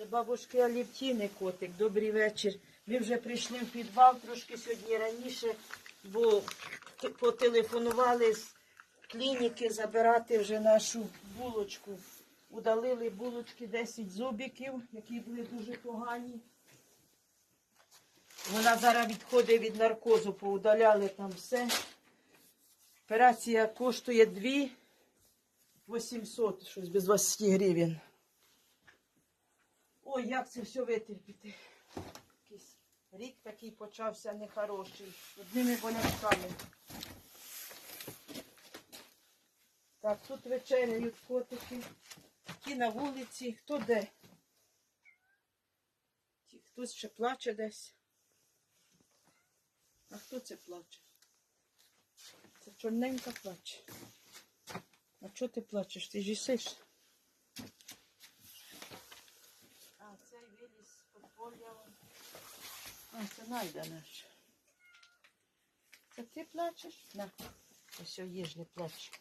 Це бабушки Алівтіни котик. Добрий вечір. Ми вже прийшли в підвал трошки сьогодні раніше, бо потелефонували з клініки забирати вже нашу булочку. Удалили булочки 10 зубиків, які були дуже погані. Вона зараз відходить від наркозу, поудаляли там все. Операція коштує 2 800, щось без 20 гривень. Ой, як це все витерпіти. Якийсь рік такий почався нехороший. Одними болячками. Так, тут вечеряють котики. Ті на вулиці. Хто де? Ті, хтось ще плаче десь. А хто це плаче? Це чорненька плаче. А чого ти плачеш? Ти ж їсиш? А, виліз подполя. А, це найда наш. Це ти плачеш? На. Ось їж, не плач.